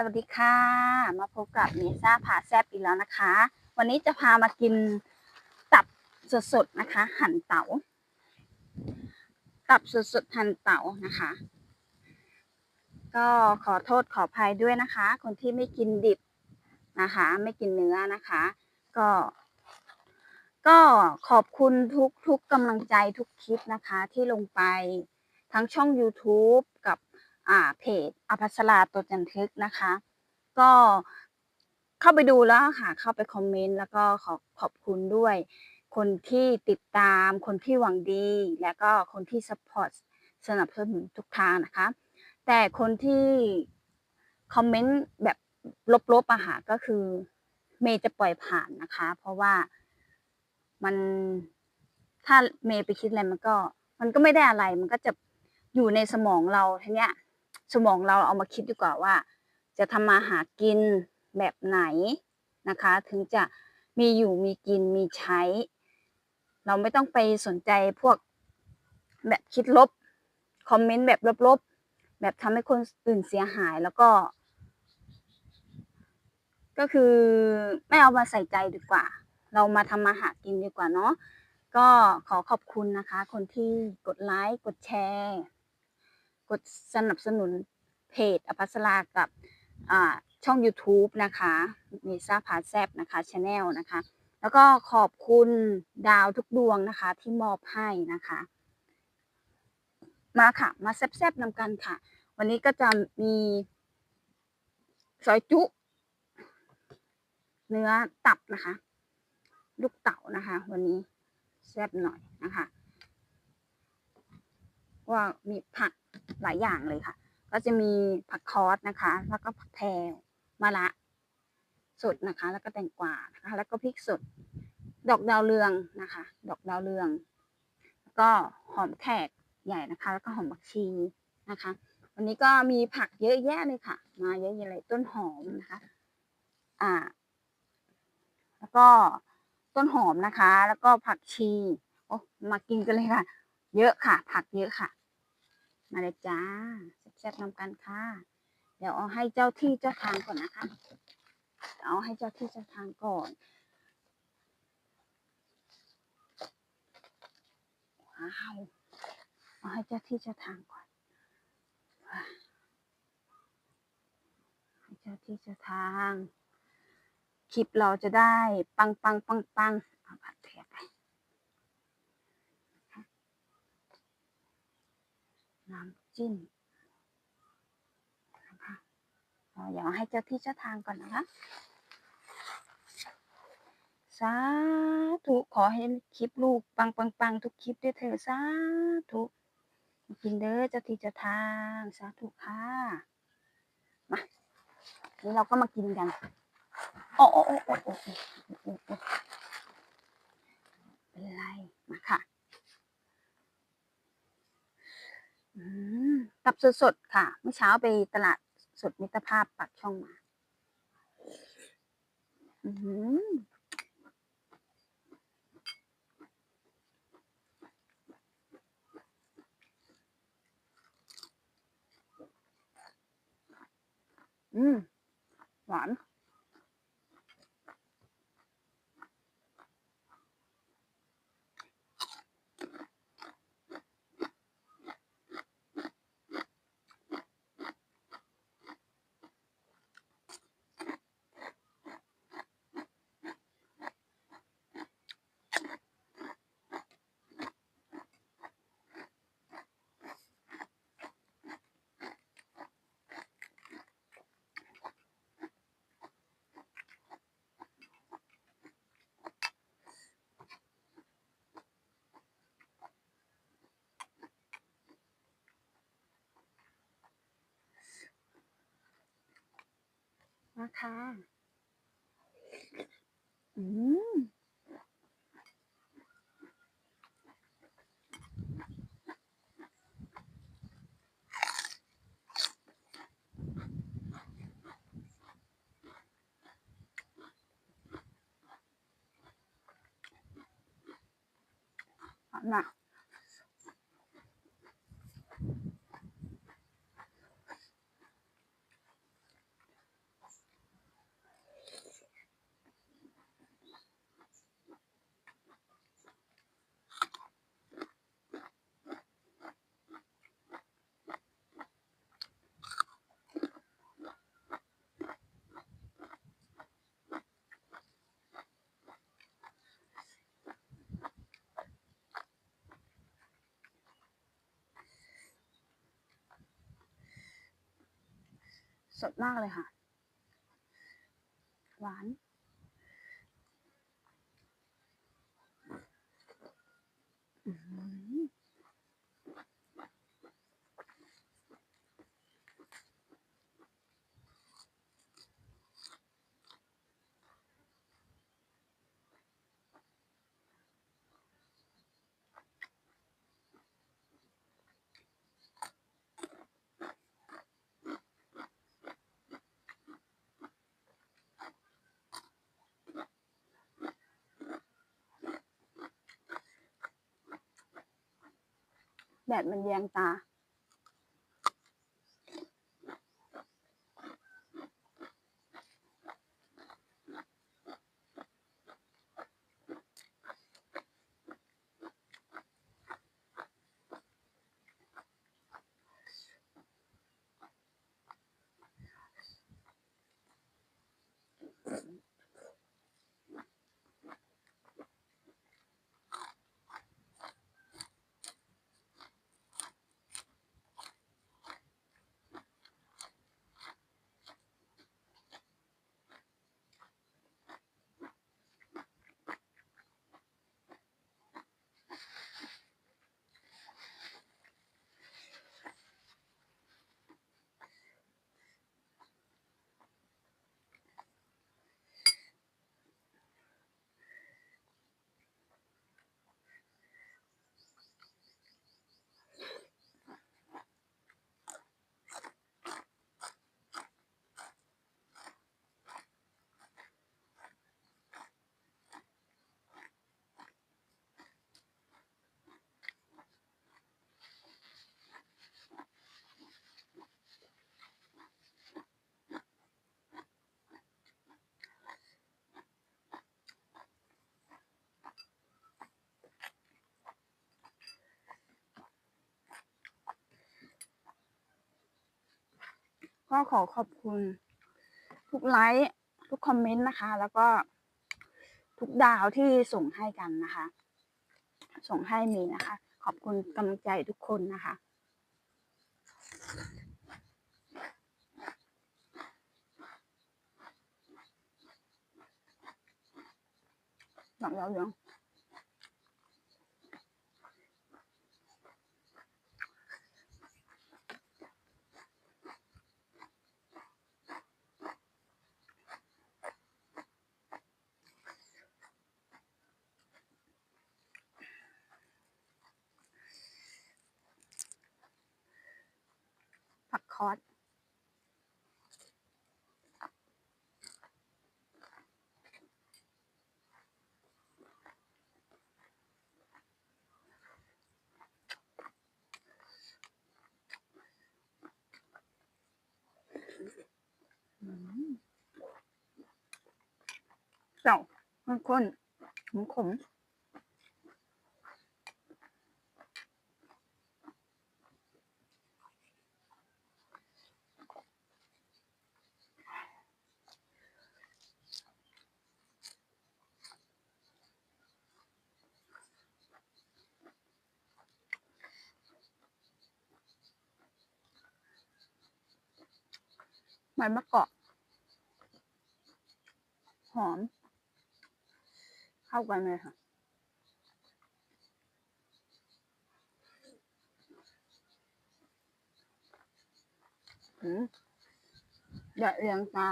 สวัสดีค่ะ มาพบกับเมซ่าพาแซบอีกแล้วนะคะ วันนี้จะพามากินตับสดๆนะคะ หั่นเตา๋าตับสดๆหั่นเต๋านะคะ ก็ขอโทษขออภัยด้วยนะคะ คนที่ไม่กินดิบนะคะ ไม่กินเนื้อนะคะ ก็ ก็ขอบคุณทุกทุกกำลังใจทุกคลิปนะคะที่ลงไปทั้งช่อง YouTube กับ เพจอภัสราตัวจันทึกนะคะ ก็เข้าไปดูแล้วค่ะเข้าไปคอมเมนต์แล้วก็ขอขอบคุณด้วย คนที่ติดตาม คนที่หวังดี แล้วก็คนที่สปอร์ตสนับสนุนทุกทางนะคะ แต่คนที่คอมเมนต์แบบลบๆอะค่ะก็คือเมย์จะปล่อยผ่านนะคะ เพราะว่ามันถ้าเมย์ไปคิดอะไรมันก็ มันก็ไม่ได้อะไร มันก็จะอยู่ในสมองเราทีเนี้ย สมองเราเอามาคิดดีกว่าว่า จะทำมาหากินแบบไหนนะคะ ถึงจะมีอยู่มีกินมีใช้ เราไม่ต้องไปสนใจพวกแบบคิดลบ คอมเมนต์แบบลบๆ แบบทำให้คนอื่นเสียหายแล้วก็ ก็คือไม่เอามาใส่ใจดีกว่า เรามาทำมาหากินดีกว่าเนาะก็ขอขอบคุณนะคะ คนที่กดไลค์ กดแชร์ กดสนับสนุนเพจอภัสรากับช่อง YouTube นะคะมีซาพาแซบนะคะชาแนลนะคะ แล้วก็ขอบคุณดาวทุกดวงนะคะที่มอบให้นะคะ มาค่ะมาแซบๆนำกันค่ะ วันนี้ก็จะมีซอยจุ เนื้อตับนะคะ ลูกเต๋านะคะ วันนี้แซบหน่อยนะคะ ว่ามีผัก หลายอย่างเลยค่ะ ก็จะมีผักคอสนะคะ แล้วก็ผักแพรมะระสดนะคะ แล้วก็แตงกวานะคะแล้วก็พริกสด ดอกดาวเรืองนะคะ ดอกดาวเรือง แล้วก็หอมแขกใหญ่นะคะ แล้วก็หอมบักชีนะคะ วันนี้ก็มีผักเยอะแยะเลยค่ะ มาเยอะแยะเลยต้นหอมนะคะ อ่า แล้วก็ต้นหอมนะคะ แล้วก็ผักชีโอ้มากินกันเลยค่ะ เยอะค่ะ ผักเยอะค่ะ มาเลยจ้าแซ่บๆนำกันค่ะ เดี๋ยวเอาให้เจ้าที่เจ้าทางก่อนนะคะ เอาให้เจ้าที่เจ้าทางก่อนว้าวเอาให้เจ้าที่เจ้าทางก่อนให้เจ้าที่เจ้าทางคลิปเราจะได้ปังปังปังปังเอาผัดแทบ น้ำจิ้มนะคะอดี๋ยให้เจ้าที่เจ้าทางก่อนนะคะสาธุขอให้คลิปลูกปังปังปังทุกคลิปด้วยเธอสาธุกินเด้อเจ้าที่เจ้าทางสาธุค่ะมานี่เราก็มากินกันโอ้โอ้โอ้โอ้โอ้โอ้เป็นไรมาค่ะ ตับสดๆค่ะ เมื่อเช้าไปตลาดสดมิตรภาพปากช่องมาอืมอืมหวาน ราคะอืมนะ。 ดมากเลยค่ะ หวานอื แดดมันแยงตา ก็ขอขอบคุณ ทุกไลค์ทุกคอมเมนต์นะคะ แล้วก็ทุกดาวที่ส่งให้กันนะคะ ส่งให้มีนะคะ ขอบคุณกำลังใจทุกคนนะคะหลังแล้วยังผักคอสอืมเจ้าข้นๆขมขมใบมะกอกหอม เข้ากันเลยค่ะ อืมอย่าเอียงตา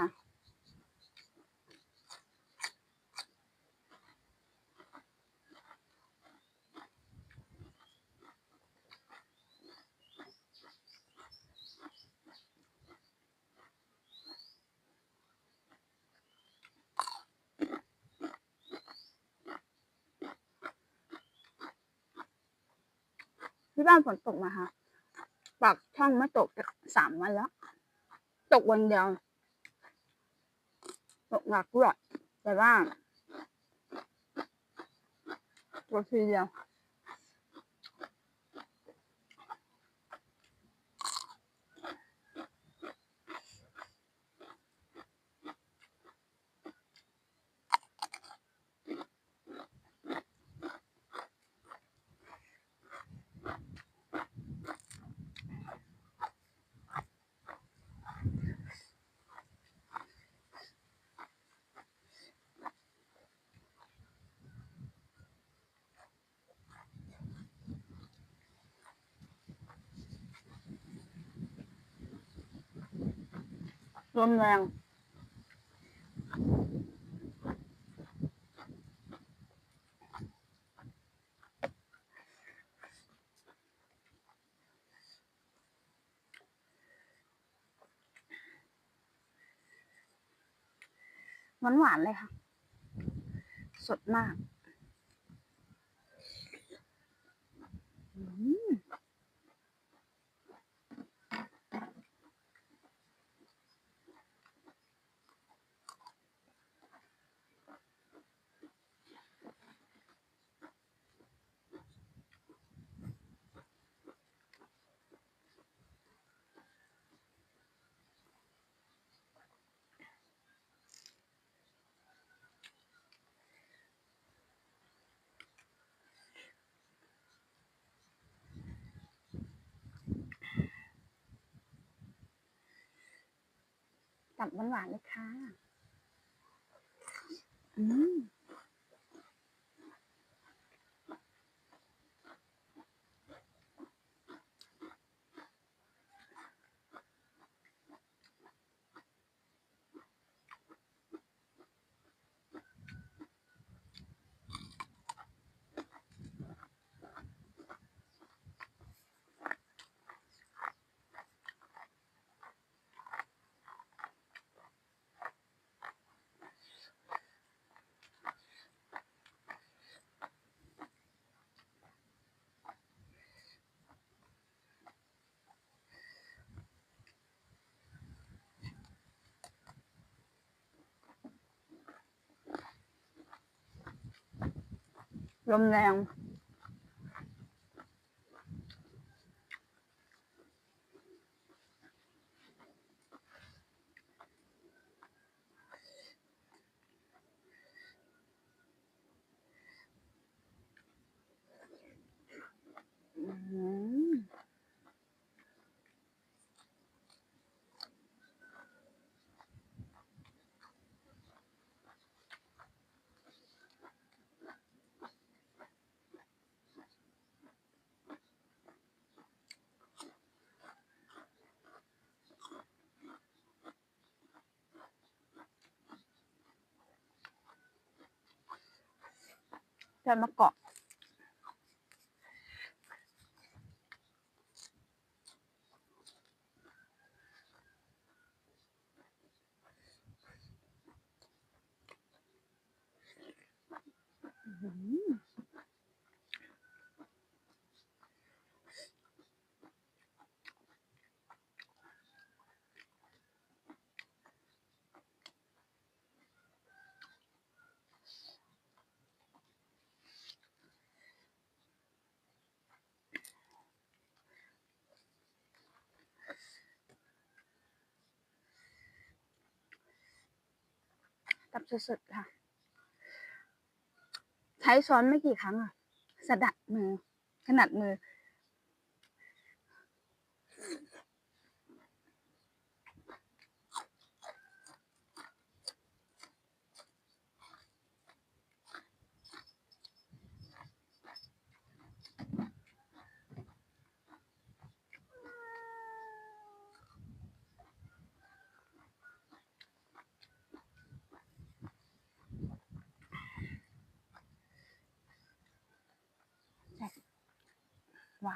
ที่บ้านฝนตกมาค่ะปากช่องไม่ตกสามวันแล้ว ตกวันเดียว ตกหนักด้วยแต่ว่าตัวทีเดียว ลมแรงหวานหวานๆเลยค่ะ สดมากอืม ตับหวานๆเลยค่ะ อืม ลมแรง อืม จะมาเกาะ อืมตั บสุดๆค่ะ ใช้ช้อนไม่กี่ครั้งอะสะดัดมือ ขนาดมือ หว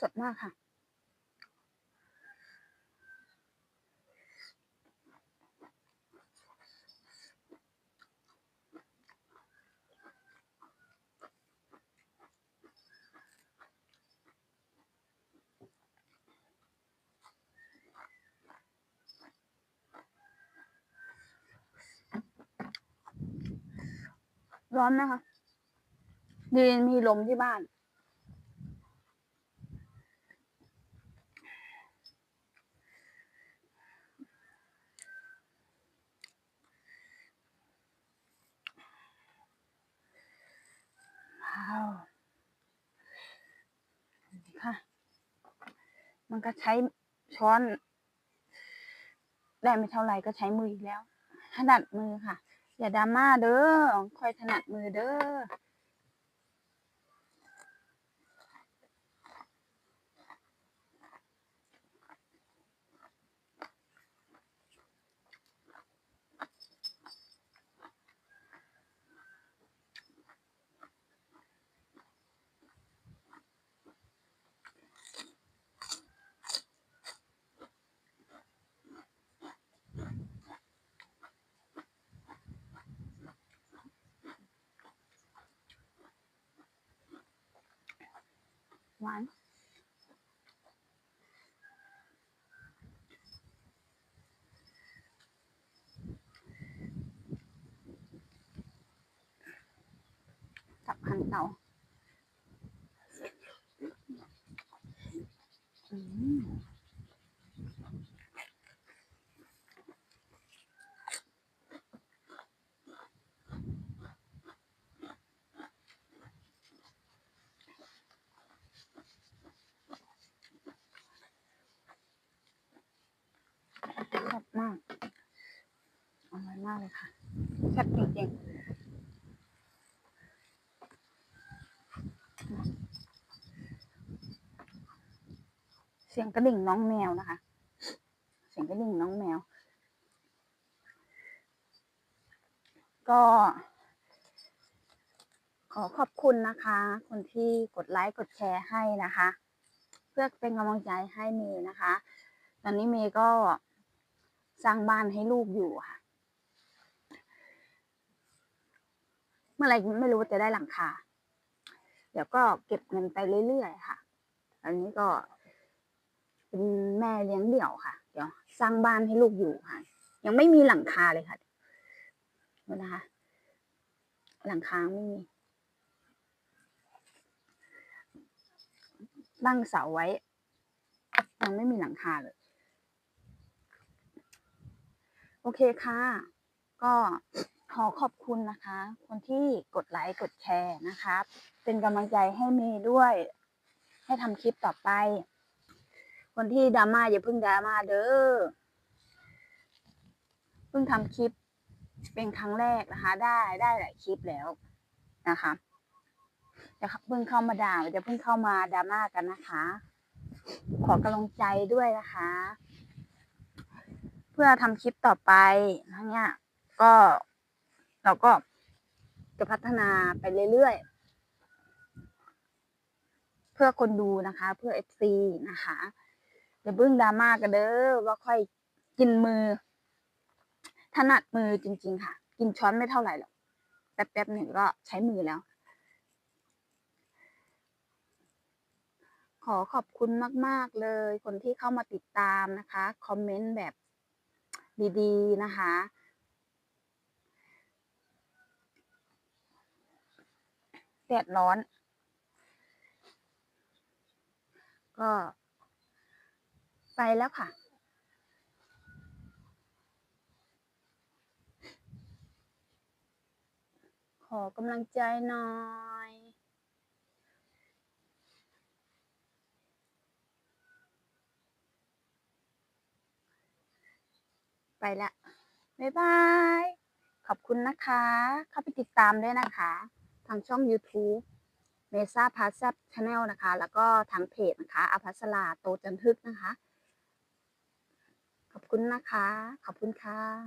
สดมากค่ะ ร้อนไหมคะดีมีลมที่บ้าน วค่ะ มันก็ใช้ช้อน ได้ไม่เท่าไหร่ก็ใช้มืออีกแล้วถนัดมือค่ะ อย่าดราม่าเด้อคอยถนัดมือเด้อ หวานกับหั่นเตาอืมแซ่บมาก อร่อย มากเลยค่ะแซ่บจริงๆ เสียงกระดิ่งน้องแมวนะคะ เสียงกระดิ่งน้องแมว ก็ ขอขอบคุณนะคะ คนที่กดไลค์กดแชร์ให้นะคะ เพื่อเป็นกำลังใจให้เมย์นะคะ ตอนนี้เมย์ก็สร้างบ้านให้ลูกอยู่ค่ะ เมื่อไรไม่รู้ว่าจะได้หลังคา เดี๋ยวก็เก็บเงินไปเรื่อยๆค่ะ อันนี้ก็ เป็นแม่เลี้ยงเดี่ยวค่ะ เดี๋ยวสร้างบ้านให้ลูกอยู่ค่ะ ยังไม่มีหลังคาเลยค่ะนะคะ หลังคาไม่มี ตั้งเสาไว้ ยังไม่มีหลังคาเลย โอเคค่ะ ก็ ขอขอบคุณนะคะ คนที่กดไลค์กดแชร์นะคะ เป็นกำลังใจให้เมย์ด้วย ให้ทำคลิปต่อไป คนที่ดราม่าอย่าเพิ่งดราม่าเด้อเพิ่งทำคลิปเป็นครั้งแรกนะคะ ได้ได้หลายคลิปแล้วนะคะจะเพิ่งเข้ามาด่าจะเพิ่งเข้ามาดราม่ากันนะคะ ขอกำลังใจด้วยนะคะ เพื่อทำคลิปต่อไปนะเนี่ยก็ เราก็จะพัฒนาไปเรื่อยๆ เพื่อคนดูนะคะ เพื่อเอฟซีนะคะอย่าเพิ่งดราม่ากันเด้อว่าค่อยกินมือ ถนัดมือจริง ๆ ค่ะ กินช้อนไม่เท่าไหร่หรอกแป๊บๆหนึ่งก็ใช้มือแล้ว ขอขอบคุณมาก ๆ เลย คนที่เข้ามาติดตามนะคะ คอมเมนต์แบบดี ๆ นะคะ แดดร้อน ก็ ไปแล้วค่ะขอกำลังใจหน่อย ไปละ บ๊ายบาย ขอบคุณนะคะ เข้าไปติดตามด้วยนะคะ ทางช่อง YouTube เมซ่าพาซับชาแนลนะคะ แล้วก็ทางเพจนะคะอภัสราโตจันทึกนะคะ ขอบคุณนะคะ ขอบคุณค่ะ